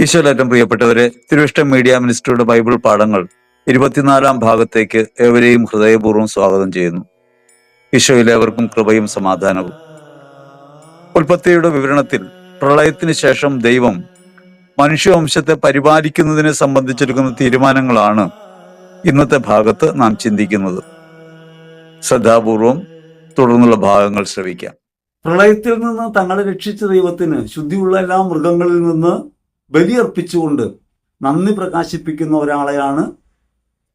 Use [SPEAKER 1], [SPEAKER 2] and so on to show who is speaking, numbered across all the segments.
[SPEAKER 1] ഈശോലേറ്റം പ്രിയപ്പെട്ടവരെ തിരുവിഷ്ടം media മിനിസ്റ്ററുടെ Bible പാഠങ്ങൾ ഇരുപത്തിനാലാം ഭാഗത്തേക്ക് ഏവരെയും ഹൃദയപൂർവം സ്വാഗതം ചെയ്യുന്നു. ഈശോയിലേവർക്കും കൃപയും സമാധാനവും. ഉൽപ്പത്തിയുടെ വിവരണത്തിൽ പ്രളയത്തിന് ശേഷം ദൈവം മനുഷ്യവംശത്തെ പരിപാലിക്കുന്നതിനെ സംബന്ധിച്ചെടുക്കുന്ന തീരുമാനങ്ങളാണ് ഇന്നത്തെ ഭാഗത്ത് നാം ചിന്തിക്കുന്നത്. ശ്രദ്ധാപൂർവം തുടർന്നുള്ള ഭാഗങ്ങൾ ശ്രവിക്കാം.
[SPEAKER 2] പ്രളയത്തിൽ നിന്ന് തങ്ങളെ രക്ഷിച്ച ദൈവത്തിന് ശുദ്ധിയുള്ള എല്ലാ മൃഗങ്ങളിൽ നിന്ന് ബലിയർപ്പിച്ചുകൊണ്ട് നന്ദി പ്രകാശിപ്പിക്കുന്ന ഒരാളെയാണ്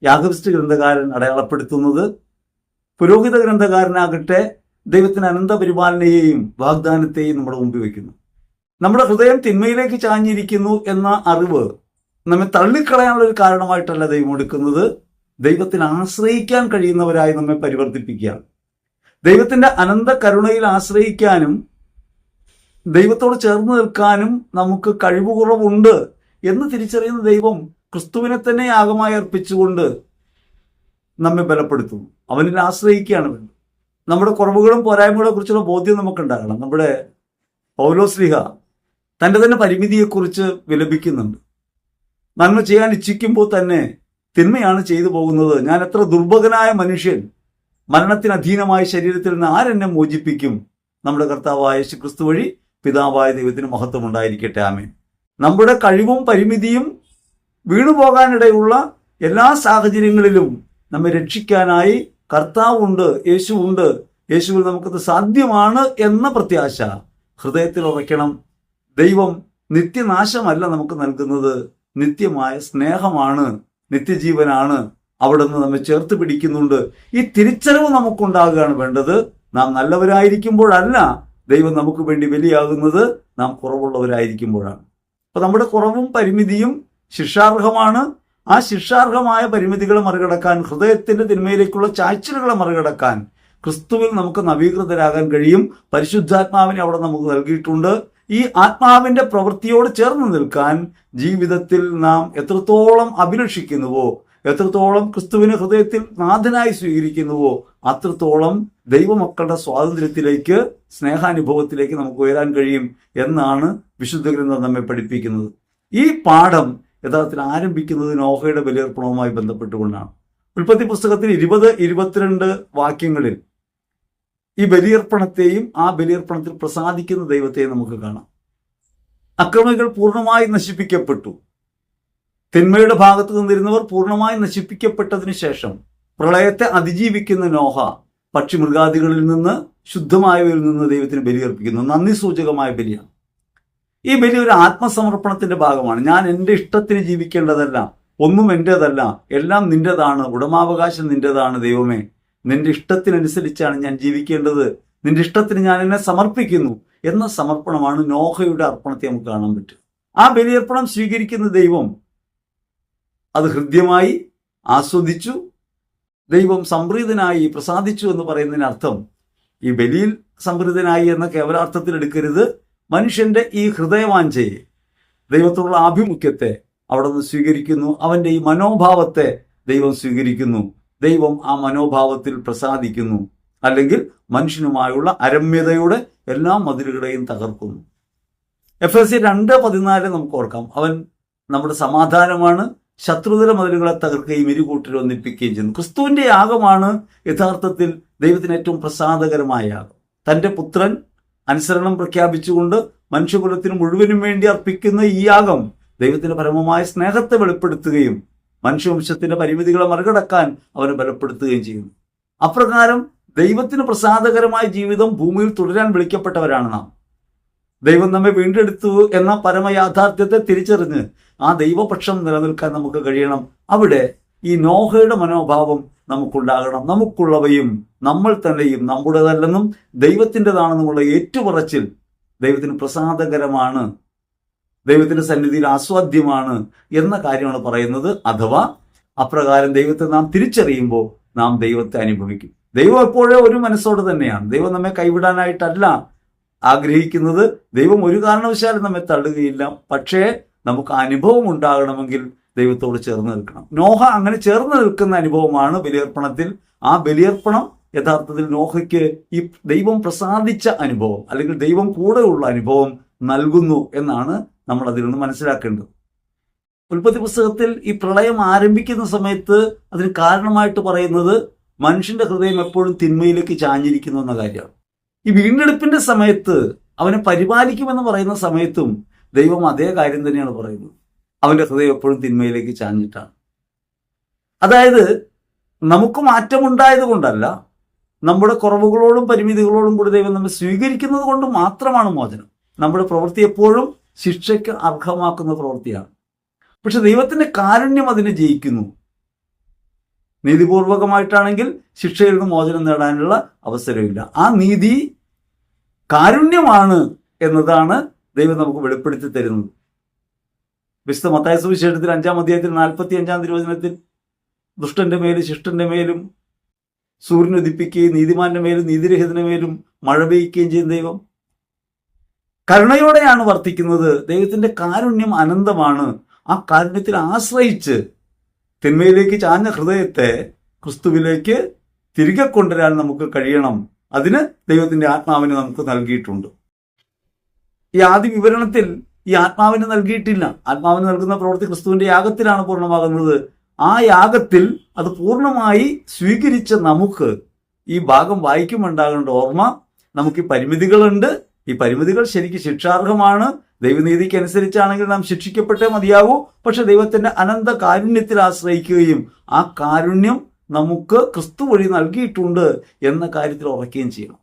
[SPEAKER 2] യാഗവിസ്റ്റ് ഗ്രന്ഥകാരൻ അടയാളപ്പെടുത്തുന്നത്. പുരോഹിത ഗ്രന്ഥകാരനാകട്ടെ ദൈവത്തിന് അനന്ത പരിപാലനയെയും വാഗ്ദാനത്തെയും നമ്മുടെ മുമ്പിൽ വയ്ക്കുന്നു. നമ്മുടെ ഹൃദയം തിന്മയിലേക്ക് ചാഞ്ഞിരിക്കുന്നു എന്ന അറിവ് നമ്മെ തള്ളിക്കളയാനുള്ള ഒരു കാരണമായിട്ടല്ല ദൈവം എടുക്കുന്നത്. ദൈവത്തിന് ആശ്രയിക്കാൻ കഴിയുന്നവരായി നമ്മെ പരിവർത്തിപ്പിക്കുകയാണ്. ദൈവത്തിന്റെ അനന്ത കരുണയിൽ ആശ്രയിക്കാനും ദൈവത്തോട് ചേർന്ന് നിൽക്കാനും നമുക്ക് കഴിവുകുറവുണ്ട് എന്ന് തിരിച്ചറിയുന്ന ദൈവം ക്രിസ്തുവിനെ തന്നെ യാഗമായി അർപ്പിച്ചുകൊണ്ട് നമ്മെ ബലപ്പെടുത്തുന്നു. അവനിൽ ആശ്രയിക്കുകയാണ് വേണ്ടത്. നമ്മുടെ കുറവുകളും പോരായ്മകളെ കുറിച്ചുള്ള ബോധ്യം നമുക്കുണ്ടാകണം. നമ്മുടെ പൗലോസ്ലിഹ തന്റെ തന്നെ പരിമിതിയെക്കുറിച്ച് വിലപിക്കുന്നുണ്ട്. നന്മ ചെയ്യാൻ ഇച്ഛിക്കുമ്പോൾ തന്നെ തിന്മയാണ് ചെയ്തു പോകുന്നത്. ഞാൻ എത്ര ദുർഭകനായ മനുഷ്യൻ. മരണത്തിന് അധീനമായ ശരീരത്തിൽ നിന്ന് ആരെന്നെ മോചിപ്പിക്കും? നമ്മുടെ കർത്താവായ യേശു ക്രിസ്തു വഴി പിതാവായ ദൈവത്തിന് മഹത്വം ഉണ്ടായിരിക്കട്ടെ ആമേൻ. നമ്മുടെ കഴിവും പരിമിതിയും വീണുപോകാനിടയുള്ള എല്ലാ സാഹചര്യങ്ങളിലും നമ്മെ രക്ഷിക്കാനായി കർത്താവുണ്ട് യേശുവുണ്ട് യേശുവിൽ നമുക്കത് സാധ്യമാണ് എന്ന പ്രത്യാശ ഹൃദയത്തിൽ ഉറയ്ക്കണം. ദൈവം നിത്യനാശമല്ല നമുക്ക് നൽകുന്നത്. നിത്യമായ സ്നേഹമാണ് നിത്യജീവനാണ് അവിടെ നിന്ന് നമ്മെ ചേർത്ത് പിടിക്കുന്നുണ്ട്. ഈ തിരിച്ചറിവ് നമുക്കുണ്ടാകുകയാണ് വേണ്ടത്. നാം നല്ലവരായിരിക്കുമ്പോഴല്ല ദൈവം നമുക്ക് വേണ്ടി ബലിയാകുന്നത് നാം കുറവുള്ളവരായിരിക്കുമ്പോഴാണ്. അപ്പൊ നമ്മുടെ കുറവും പരിമിതിയും ശിക്ഷാർഹമാണ്. ആ ശിക്ഷാർഹമായ പരിമിതികളെ മറികടക്കാൻ ഹൃദയത്തിന്റെ തിന്മയിലേക്കുള്ള ചായ്ച്ചലുകളെ മറികടക്കാൻ ക്രിസ്തുവിൽ നമുക്ക് നവീകൃതരാകാൻ കഴിയും. പരിശുദ്ധാത്മാവിനെ അവിടെ നമുക്ക് നൽകിയിട്ടുണ്ട്. ഈ ആത്മാവിന്റെ പ്രവൃത്തിയോട് ചേർന്ന് നിൽക്കാൻ ജീവിതത്തിൽ നാം എത്രത്തോളം അഭിലഷിക്കുന്നുവോ എത്രത്തോളം ക്രിസ്തുവിനെ ഹൃദയത്തിൽ നാഥനായി സ്വീകരിക്കുന്നുവോ അത്രത്തോളം ദൈവമക്കളുടെ സ്വാതന്ത്ര്യത്തിലേക്ക് സ്നേഹാനുഭവത്തിലേക്ക് നമുക്ക് ഉയരാൻ കഴിയും എന്നാണ് വിശുദ്ധ ഗ്രന്ഥം നമ്മെ പഠിപ്പിക്കുന്നത്. ഈ പാഠം യഥാർത്ഥത്തിൽ ആരംഭിക്കുന്നത് നോഹയുടെ ബലിയർപ്പണവുമായി ബന്ധപ്പെട്ടുകൊണ്ടാണ്. ഉൽപ്പത്തി പുസ്തകത്തിൽ ഇരുപത് ഇരുപത്തിരണ്ട് വാക്യങ്ങളിൽ ഈ ബലിയർപ്പണത്തെയും ആ ബലിയർപ്പണത്തിൽ പ്രസാദിക്കുന്ന ദൈവത്തെയും നമുക്ക് കാണാം. അക്രമികൾ പൂർണമായി നശിപ്പിക്കപ്പെട്ടു. തിന്മയുടെ ഭാഗത്ത് നിന്നിരുന്നവർ പൂർണമായി നശിപ്പിക്കപ്പെട്ടതിന് ശേഷം പ്രളയത്തെ അതിജീവിക്കുന്ന നോഹ പക്ഷി മൃഗാദികളിൽ നിന്ന് ശുദ്ധമായവരിൽ നിന്ന് ദൈവത്തിന് ബലിയർപ്പിക്കുന്നു. നന്ദി സൂചകമായ ബലിയാണ്. ഈ ബലി ഒരു ആത്മസമർപ്പണത്തിന്റെ ഭാഗമാണ്. ഞാൻ എന്റെ ഇഷ്ടത്തിന് ജീവിക്കേണ്ടതല്ല ഒന്നും എന്റെതല്ല എല്ലാം നിന്റേതാണ് ഉടമാവകാശം നിന്റേതാണ് ദൈവമേ. നിന്റെ ഇഷ്ടത്തിനനുസരിച്ചാണ് ഞാൻ ജീവിക്കേണ്ടത്. നിന്റെ ഇഷ്ടത്തിന് ഞാൻ എന്നെ സമർപ്പിക്കുന്നു എന്ന സമർപ്പണമാണ് നോഹയുടെ അർപ്പണത്തെ നമുക്ക് കാണാൻ പറ്റും ആ ബലിയർപ്പണം സ്വീകരിക്കുന്ന ദൈവം അത് ഹൃദ്യമായി ആസ്വദിച്ചു ദൈവം സംപ്രീതനായി പ്രസാദിച്ചു എന്ന് പറയുന്നതിനർത്ഥം ഈ ബലിയിൽ സംപ്രീതനായി എന്ന കേവലാർത്ഥത്തിൽ എടുക്കരുത്. മനുഷ്യന്റെ ഈ ഹൃദയവാഞ്ചയെ ദൈവത്തോടുള്ള ആഭിമുഖ്യത്തെ അവിടെ നിന്ന് സ്വീകരിക്കുന്നു. അവന്റെ ഈ മനോഭാവത്തെ ദൈവം സ്വീകരിക്കുന്നു. ദൈവം ആ മനോഭാവത്തിൽ പ്രസാദിക്കുന്നു. അല്ലെങ്കിൽ മനുഷ്യനുമായുള്ള അരമ്യതയുടെ എല്ലാ മതിലുകളെയും തകർക്കുന്നു. എഫ് എസ് സി രണ്ട് പതിനാല് നമുക്ക് ഓർക്കാം. അവൻ നമ്മുടെ സമാധാനമാണ്. ശത്രുതല മതിലുകളെ തകർക്കുകയും ഇരുകൂട്ടരെ ഒന്നിപ്പിക്കുകയും ചെയ്യുന്നു. ക്രിസ്തുവിന്റെ യാഗമാണ് യഥാർത്ഥത്തിൽ ദൈവത്തിന് ഏറ്റവും പ്രസാദകരമായ യാഗം. തന്റെ പുത്രൻ അനുസരണം പ്രഖ്യാപിച്ചുകൊണ്ട് മനുഷ്യകുലത്തിന് മുഴുവനും വേണ്ടി അർപ്പിക്കുന്ന ഈ യാഗം ദൈവത്തിന്റെ പരമമായ സ്നേഹത്തെ വെളിപ്പെടുത്തുകയും മനുഷ്യവംശത്തിന്റെ പരിമിതികളെ മറികടക്കാൻ അവനെ ബലപ്പെടുത്തുകയും ചെയ്യുന്നു. അപ്രകാരം ദൈവത്തിന് പ്രസാദകരമായ ജീവിതം ഭൂമിയിൽ തുടരാൻ വിളിക്കപ്പെട്ടവരാണ് നാം. ദൈവം നമ്മെ വീണ്ടെടുത്തു എന്ന പരമയാഥാർത്ഥ്യത്തെ തിരിച്ചറിഞ്ഞ് ആ ദൈവപക്ഷം നിലനിൽക്കാൻ നമുക്ക് കഴിയണം. അവിടെ ഈ നോഹയുടെ മനോഭാവം നമുക്കുണ്ടാകണം. നമുക്കുള്ളവയും നമ്മൾ തന്നെയും നമ്മുടേതല്ലെന്നും ദൈവത്തിന്റെതാണെന്നുമുള്ള ഏറ്റുപറച്ചിൽ ദൈവത്തിന് പ്രസാദകരമാണ്. ദൈവത്തിന്റെ സന്നിധിയിൽ ആസ്വാദ്യമാണ് എന്ന കാര്യമാണ് പറയുന്നത്. അഥവാ അപ്രകാരം ദൈവത്തെ നാം തിരിച്ചറിയുമ്പോൾ നാം ദൈവത്തെ അനുഭവിക്കും. ദൈവം എപ്പോഴേ ഒരു മനസ്സോടെ തന്നെയാണ്. ദൈവം നമ്മെ കൈവിടാനായിട്ടല്ല ആഗ്രഹിക്കുന്നത്. ദൈവം ഒരു കാരണവശാലും നമ്മെ തള്ളുകയില്ല. പക്ഷേ നമുക്ക് അനുഭവം ഉണ്ടാകണമെങ്കിൽ ദൈവത്തോട് ചേർന്ന് നിൽക്കണം. നോഹ അങ്ങനെ ചേർന്ന് നിൽക്കുന്ന അനുഭവമാണ് ബലിയർപ്പണത്തിൽ. ആ ബലിയർപ്പണം യഥാർത്ഥത്തിൽ നോഹയ്ക്ക് ഈ ദൈവം പ്രസാദിച്ച അനുഭവം അല്ലെങ്കിൽ ദൈവം കൂടെയുള്ള അനുഭവം നൽകുന്നു എന്നാണ് നമ്മൾ അതിൽ നിന്ന് മനസ്സിലാക്കേണ്ടത്. ഉൽപ്പത്തി പുസ്തകത്തിൽ ഈ പ്രളയം ആരംഭിക്കുന്ന സമയത്ത് അതിന് കാരണമായിട്ട് പറയുന്നത് മനുഷ്യന്റെ ഹൃദയം എപ്പോഴും തിന്മയിലേക്ക് ചാഞ്ഞിരിക്കുന്നു എന്ന കാര്യമാണ്. ഈ വീണ്ടെടുപ്പിന്റെ സമയത്ത് അവനെ പരിപാലിക്കുമെന്ന് പറയുന്ന സമയത്തും ദൈവം അതേ കാര്യം തന്നെയാണ് പറയുന്നത്. അവന്റെ ഹൃദയം എപ്പോഴും തിന്മയിലേക്ക് ചാഞ്ഞിട്ടാണ്. അതായത് നമുക്ക് മാറ്റമുണ്ടായത് കൊണ്ടല്ല നമ്മുടെ കുറവുകളോടും പരിമിതികളോടും കൂടി ദൈവം നമ്മെ സ്വീകരിക്കുന്നത് കൊണ്ട് മാത്രമാണ് മോചനം. നമ്മുടെ പ്രവൃത്തി എപ്പോഴും ശിക്ഷയ്ക്ക് അർഹമാക്കുന്ന പ്രവൃത്തിയാണ്. പക്ഷെ ദൈവത്തിന്റെ കാരുണ്യം അതിനെ ജയിക്കുന്നു. നീതിപൂർവകമായിട്ടാണെങ്കിൽ ശിക്ഷയിൽ നിന്ന് മോചനം നേടാനുള്ള അവസരമില്ല. ആ നീതി കാരുണ്യമാണ് എന്നതാണ് ദൈവം നമുക്ക് വെളിപ്പെടുത്തി തരുന്നത് വിശുദ്ധ മത്തായ സുവിശേഷത്തിൽ അഞ്ചാം അധ്യായത്തിൽ നാൽപ്പത്തി അഞ്ചാം തിരുവചനത്തിൽ ദുഷ്ടന്റെ മേലും ശിഷ്ടന്റെ മേലും സൂര്യൻ ഉദിപ്പിക്കുകയും നീതിമാന്റെ മേലും നീതിരഹിതന്റെ മേലും മഴ പെയ്യുകയും ചെയ്യും ദൈവം. കരുണയോടെയാണ് വർത്തിക്കുന്നത്. ദൈവത്തിന്റെ കാരുണ്യം അനന്തമാണ്. ആ കാരുണ്യത്തിൽ ആശ്രയിച്ച് തിന്മയിലേക്ക് ചാഞ്ഞ ഹൃദയത്തെ ക്രിസ്തുവിലേക്ക് തിരികെ കൊണ്ടുവരാൻ നമുക്ക് കഴിയണം. അതിന് ദൈവത്തിന്റെ ആത്മാവിനെ നമുക്ക് നൽകിയിട്ടുണ്ട്. ഈ ആദ്യ വിവരണത്തിൽ ഈ ആത്മാവിന് നൽകിയിട്ടില്ല. ആത്മാവിന് നൽകുന്ന പ്രവൃത്തി ക്രിസ്തുവിന്റെ യാഗത്തിലാണ് പൂർണമാകുന്നത്. ആ യാഗത്തിൽ അത് പൂർണമായി സ്വീകരിച്ച നമുക്ക് ഈ ഭാഗം വായിക്കുമുണ്ടാകേണ്ട ഓർമ്മ നമുക്ക് ഈ പരിമിതികളുണ്ട്. ഈ പരിമിതികൾ ശരിക്കും ശിക്ഷാർഹമാണ്. ദൈവനീതിക്ക് അനുസരിച്ചാണെങ്കിൽ നാം ശിക്ഷിക്കപ്പെട്ടേ മതിയാകൂ. പക്ഷെ ദൈവത്തിന്റെ അനന്ത കാരുണ്യത്തിൽ ആശ്രയിക്കുകയും ആ കാരുണ്യം നമുക്ക് ക്രിസ്തു വഴി നൽകിയിട്ടുണ്ട് എന്ന കാര്യത്തിൽ ഉറക്കുകയും ചെയ്യണം.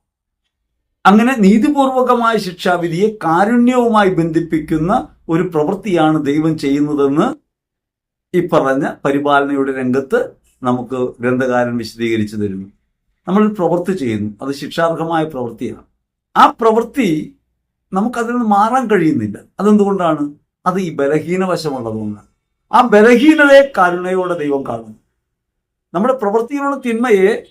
[SPEAKER 2] അങ്ങനെ നീതിപൂർവകമായ ശിക്ഷാവിധിയെ കാരുണ്യവുമായി ബന്ധിപ്പിക്കുന്ന ഒരു പ്രവൃത്തിയാണ് ദൈവം ചെയ്യുന്നതെന്ന് ഈ പറഞ്ഞ പരിപാലനയുടെ രംഗത്ത് നമുക്ക് ഗ്രന്ഥകാരൻ വിശദീകരിച്ചു തരുന്നു. നമ്മൾ പ്രവൃത്തി ചെയ്യുന്നു. അത് ശിക്ഷാർഹമായ പ്രവൃത്തിയാണ്. ആ പ്രവൃത്തി നമുക്കതിൽ നിന്ന് മാറാൻ കഴിയുന്നില്ല. അതെന്തുകൊണ്ടാണ്? അത് ഈ ബലഹീന വശമുള്ളതുകൊണ്ട് ആ ബലഹീനതയെ കരുണയോടെ ദൈവം കാണുന്നു. നമ്മുടെ പ്രവൃത്തിയിലുള്ള തിന്മയെ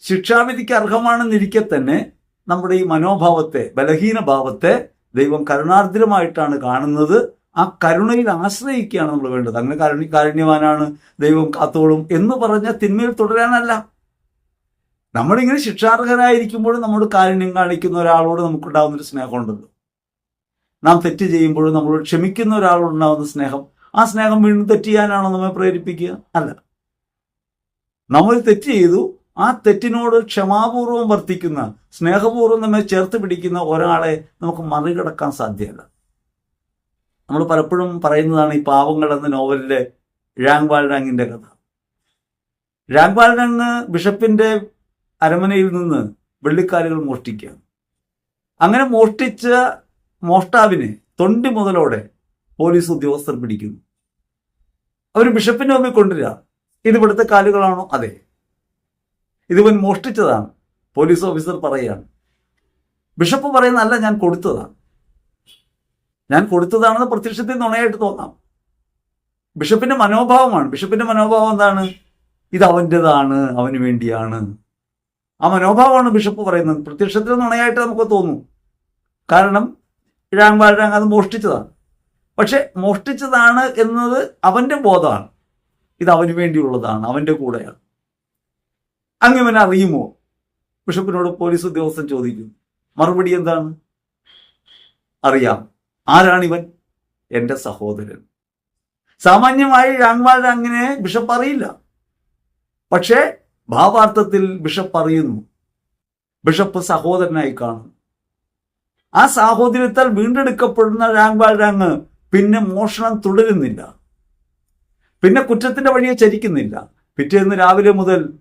[SPEAKER 2] ശിക്ഷാവിധിക്ക് അർഹമാണെന്നിരിക്കെ തന്നെ നമ്മുടെ ഈ മനോഭാവത്തെ ബലഹീന ഭാവത്തെ ദൈവം കരുണാർദ്രമായിട്ടാണ് കാണുന്നത്. ആ കരുണയിൽ ആശ്രയിക്കുകയാണ് നമ്മൾ വേണ്ടത്. അങ്ങനെ കരുണ കാരുണ്യവാനാണ് ദൈവം കാത്തോളും എന്ന് പറഞ്ഞ തിന്മയിൽ തുടരാനല്ല. നമ്മളിങ്ങനെ ശിക്ഷാർഹരായിരിക്കുമ്പോഴും നമ്മൾ കാരുണ്യം കാണിക്കുന്ന ഒരാളോട് നമുക്കുണ്ടാകുന്ന ഒരു സ്നേഹമുണ്ടല്ലോ. നാം തെറ്റ് ചെയ്യുമ്പോഴും നമ്മൾ ക്ഷമിക്കുന്ന ഒരാളോട് ഉണ്ടാകുന്ന സ്നേഹം. ആ സ്നേഹം വീണ്ടും തെറ്റ് ചെയ്യാനാണോ നമ്മെ പ്രേരിപ്പിക്കുക? അല്ല. നമ്മൾ തെറ്റ് ചെയ്തു ആ തെറ്റിനോട് ക്ഷമാപൂർവം വർത്തിക്കുന്ന സ്നേഹപൂർവം നമ്മെ ചേർത്ത് പിടിക്കുന്ന ഒരാളെ നമുക്ക് മറികടക്കാൻ സാധ്യമല്ല നമ്മൾ പലപ്പോഴും പറയുന്നതാണ് ഈ പാവങ്ങൾ എന്ന നോവലിലെ രാങ് രാങ്ങിന്റെ കഥ. രാങ് രാങ് ബിഷപ്പിന്റെ അരമനയിൽ നിന്ന് വെള്ളിക്കാലുകൾ മോഷ്ടിക്കുക. അങ്ങനെ മോഷ്ടിച്ച മോഷ്ടാവിനെ തൊണ്ടി മുതലോടെ പോലീസ് ഉദ്യോഗസ്ഥർ പിടിക്കുന്നു. അവർ ബിഷപ്പിന്റെ മുമ്പിൽ കൊണ്ടുവരിക ഇത് ഇവിടുത്തെ കാലുകളാണോ? അതെ. ഇതിവൻ മോഷ്ടിച്ചതാണ്. പോലീസ് ഓഫീസർ പറയുകയാണ്. ബിഷപ്പ് പറയുന്നതല്ല ഞാൻ കൊടുത്തതാണ്. ഞാൻ കൊടുത്തതാണെന്ന് പ്രത്യക്ഷത്തിൽ നുണയായിട്ട് തോന്നാം. ബിഷപ്പിന്റെ മനോഭാവമാണ്. ബിഷപ്പിന്റെ മനോഭാവം എന്താണ്? ഇത് അവന്റെതാണ് അവന് വേണ്ടിയാണ്. ആ മനോഭാവമാണ് ബിഷപ്പ് പറയുന്നത്. പ്രത്യക്ഷത്തിൽ നുണയായിട്ട് നമുക്ക് തോന്നും. കാരണം ഇഴാങ് വാഴാങ് അത് മോഷ്ടിച്ചതാണ്. പക്ഷെ മോഷ്ടിച്ചതാണ് എന്നത് അവന്റെ ബോധമാണ്. ഇത് അവന് വേണ്ടിയുള്ളതാണ് അവന്റെ കൂടെയാണ്. അങ്ങനെ അറിയുമോ ബിഷപ്പിനോട് പോലീസ് ഉദ്യോഗസ്ഥൻ ചോദിക്കും മറുപടി എന്താണ്? അറിയാം. ആരാണിവൻ? എന്റെ സഹോദരൻ. സാമാന്യമായി രാങ്വാൾ അങ്ങനെ ബിഷപ്പ് അറിയില്ല. പക്ഷേ ഭാവാർത്ഥത്തിൽ ബിഷപ്പ് അറിയുന്നു. ബിഷപ്പ് സഹോദരനായി കാണും. ആ സാഹോദര്യത്താൽ വീണ്ടെടുക്കപ്പെടുന്ന രാങ്വാൾ രാങ് പിന്നെ മോഷണം തുടരുന്നില്ല. പിന്നെ കുറ്റത്തിന്റെ വഴിയെ ചരിക്കുന്നില്ല. പിറ്റേന്ന് രാവിലെ മുതൽ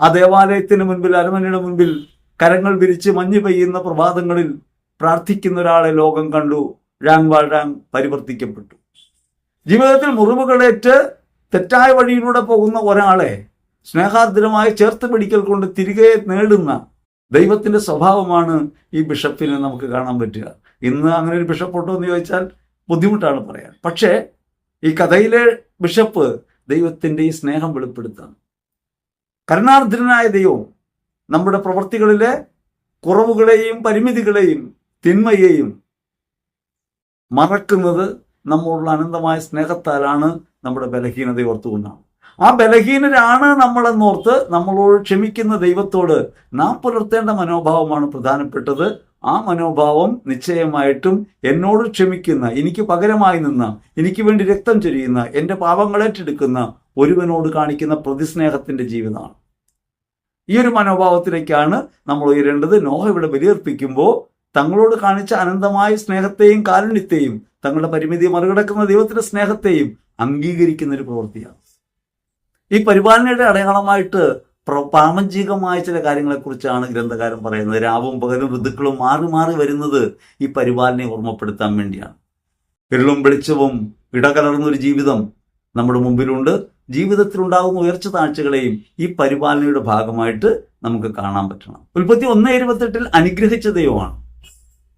[SPEAKER 2] ആ ദേവാലയത്തിന് മുൻപിൽ അരമനയുടെ മുൻപിൽ കരങ്ങൾ വിരിച്ച് മഞ്ഞ് പെയ്യുന്ന പ്രഭാതങ്ങളിൽ പ്രാർത്ഥിക്കുന്ന ഒരാളെ ലോകം കണ്ടു. രാങ് രാങ് പരിവർത്തിക്കപ്പെട്ടു. ജീവിതത്തിൽ മുറിവുകളേറ്റ് തെറ്റായ വഴിയിലൂടെ പോകുന്ന ഒരാളെ സ്നേഹാർദ്രമായി ചേർത്ത് പിടിക്കൽ കൊണ്ട് തിരികെ നേടുന്ന ദൈവത്തിന്റെ സ്വഭാവമാണ് ഈ ബിഷപ്പിനെ നമുക്ക് കാണാൻ പറ്റുക. ഇന്ന് അങ്ങനെ ഒരു ബിഷപ്പ് ഉണ്ടോ എന്ന് ചോദിച്ചാൽ ബുദ്ധിമുട്ടാണ് പറയാൻ. പക്ഷേ ഈ കഥയിലെ ബിഷപ്പ് ദൈവത്തിന്റെ ഈ സ്നേഹം വെളിപ്പെടുത്താണ് കരുണാർദ്രനായ ദൈവം നമ്മുടെ പ്രവൃത്തികളിലെ കുറവുകളെയും പരിമിതികളെയും തിന്മയെയും മറക്കുന്നത് നമ്മളുള്ള അനന്തമായ സ്നേഹത്താലാണ് നമ്മുടെ ബലഹീനത ഓർത്തുകൊണ്ടാണ്. ആ ബലഹീനരാണ് നമ്മളെന്നോർത്ത് നമ്മളോട് ക്ഷമിക്കുന്ന ദൈവത്തോട് നാം പുലർത്തേണ്ട മനോഭാവമാണ് പ്രധാനപ്പെട്ടത്. ആ മനോഭാവം നിശ്ചയമായിട്ടും എന്നോട് ക്ഷമിക്കുന്ന എനിക്ക് പകരമായി നിന്ന എനിക്ക് വേണ്ടി രക്തം ചൊരിയുന്ന എന്റെ പാപങ്ങൾ ഏറ്റെടുക്കുന്ന ഒരുവനോട് കാണിക്കുന്ന പ്രതിസ്നേഹത്തിന്റെ ജീവിതമാണ്. ഈ ഒരു മനോഭാവത്തിലേക്കാണ് നമ്മൾ ഉയരേണ്ടത്. നോഹ ഇവിടെ ബലിയർപ്പിക്കുമ്പോൾ തങ്ങളോട് കാണിച്ച അനന്തമായ സ്നേഹത്തെയും കാരുണ്യത്തെയും തങ്ങളുടെ പരിമിതി മറികടക്കുന്ന ദൈവത്തിന്റെ സ്നേഹത്തെയും അംഗീകരിക്കുന്ന ഒരു പ്രവൃത്തിയാണ്. ഈ പരിപാലനയുടെ അടയാളമായിട്ട് പ്ര- പ്രാപഞ്ചികമായ ചില കാര്യങ്ങളെക്കുറിച്ചാണ് ഗ്രന്ഥകാരൻ പറയുന്നത്. രാവും പകലും ഋതുക്കളും മാറി മാറി വരുന്നത് ഈ പരിപാലനയെ ഓർമ്മപ്പെടുത്താൻ വേണ്ടിയാണ്. ഇരുളും വെളിച്ചവും ഇടകലർന്നൊരു ജീവിതം നമ്മുടെ മുമ്പിലുണ്ട്. ജീവിതത്തിലുണ്ടാകുന്ന ഉയർച്ച താഴ്ചകളെയും ഈ പരിപാലനയുടെ ഭാഗമായിട്ട് നമുക്ക് കാണാൻ പറ്റണം. ഉൽപ്പത്തി ഒന്ന് ഇരുപത്തെട്ടിൽ അനുഗ്രഹിച്ച ദൈവമാണ്.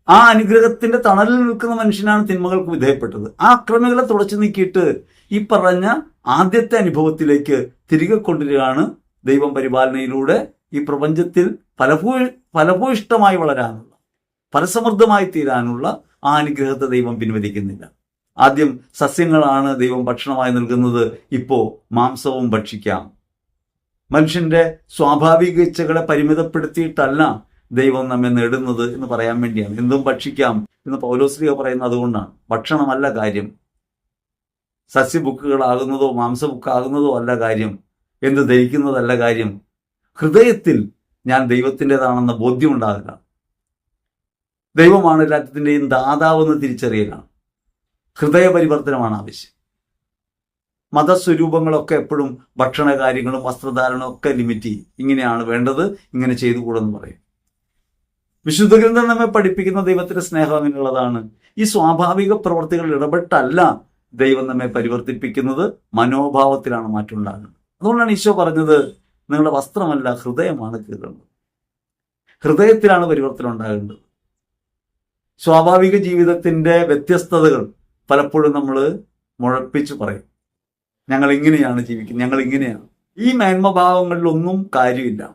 [SPEAKER 2] ആ അനുഗ്രഹത്തിന്റെ തണലിൽ നിൽക്കുന്ന മനുഷ്യനാണ് തിന്മകൾക്ക് വിധേയപ്പെട്ടത്. ആ അക്രമികളെ തുടച്ചു നീക്കിയിട്ട് ഈ പറഞ്ഞ ആദ്യത്തെ അനുഭവത്തിലേക്ക് തിരികെ കൊണ്ടുവരികയാണ് ദൈവം പരിപാലനയിലൂടെ ഈ പ്രപഞ്ചത്തിൽ ഫലഭൂ ഫലഭൂയിഷ്ടമായി വളരാനുള്ള ഫലസമൃദ്ധമായി തീരാനുള്ള ആ അനുഗ്രഹത്തെ ദൈവം പിൻവലിക്കുന്നില്ല. ആദ്യം സസ്യങ്ങളാണ് ദൈവം ഭക്ഷണമായി നൽകുന്നത്. ഇപ്പോ മാംസവും ഭക്ഷിക്കാം. മനുഷ്യന്റെ സ്വാഭാവിക ഇച്ഛകളെ പരിമിതപ്പെടുത്തിയിട്ടല്ല ദൈവം നമ്മെ നേടുന്നത് എന്ന് പറയാൻ വേണ്ടിയാണ്. എന്തും ഭക്ഷിക്കാം എന്ന് പൗലോസ്ലിക പറയുന്നത് അതുകൊണ്ടാണ്. ഭക്ഷണമല്ല കാര്യം. സസ്യബുക്കുകളാകുന്നതോ മാംസബുക്കാകുന്നതോ അല്ല കാര്യം. എന്ത് ധരിക്കുന്നതല്ല കാര്യം. ഹൃദയത്തിൽ ഞാൻ ദൈവത്തിന്റെതാണെന്ന ബോധ്യമുണ്ടാകുക ദൈവമാണ് എല്ലാത്തിന്റെയും ദാതാവെന്ന് തിരിച്ചറിയലാണ്. ഹൃദയ പരിവർത്തനമാണ് ആവശ്യം. മതസ്വരൂപങ്ങളൊക്കെ എപ്പോഴും ഭക്ഷണ കാര്യങ്ങളും വസ്ത്രധാരണവും ഒക്കെ ലിമിറ്റ് ചെയ്യും. ഇങ്ങനെയാണ് വേണ്ടത് ഇങ്ങനെ ചെയ്തുകൂടെന്ന് പറയും. വിശുദ്ധ ഗ്രന്ഥം നമ്മെ പഠിപ്പിക്കുന്ന ദൈവത്തിന്റെ സ്നേഹം അങ്ങനെയുള്ളതാണ്. ഈ സ്വാഭാവിക പ്രവർത്തികളിൽ ഇടപെട്ടല്ല ദൈവം നമ്മെ പരിവർത്തിപ്പിക്കുന്നത് മനോഭാവത്തിലാണ് മാറ്റം ഉണ്ടാകുന്നത് അതുകൊണ്ടാണ് ഈശോ പറഞ്ഞത് നിങ്ങളുടെ വസ്ത്രമല്ല ഹൃദയമാണ് കീറുന്നത്. ഹൃദയത്തിലാണ് പരിവർത്തനം ഉണ്ടാകേണ്ടത്. സ്വാഭാവിക ജീവിതത്തിന്റെ വ്യത്യസ്തതകൾ പലപ്പോഴും നമ്മൾ മുഴപ്പിച്ച് പറയും. ഞങ്ങൾ ഇങ്ങനെയാണ് ജീവിക്കുന്നത് ഞങ്ങൾ ഇങ്ങനെയാണ് ഈ മേന്മഭാവങ്ങളിലൊന്നും കാര്യമില്ല.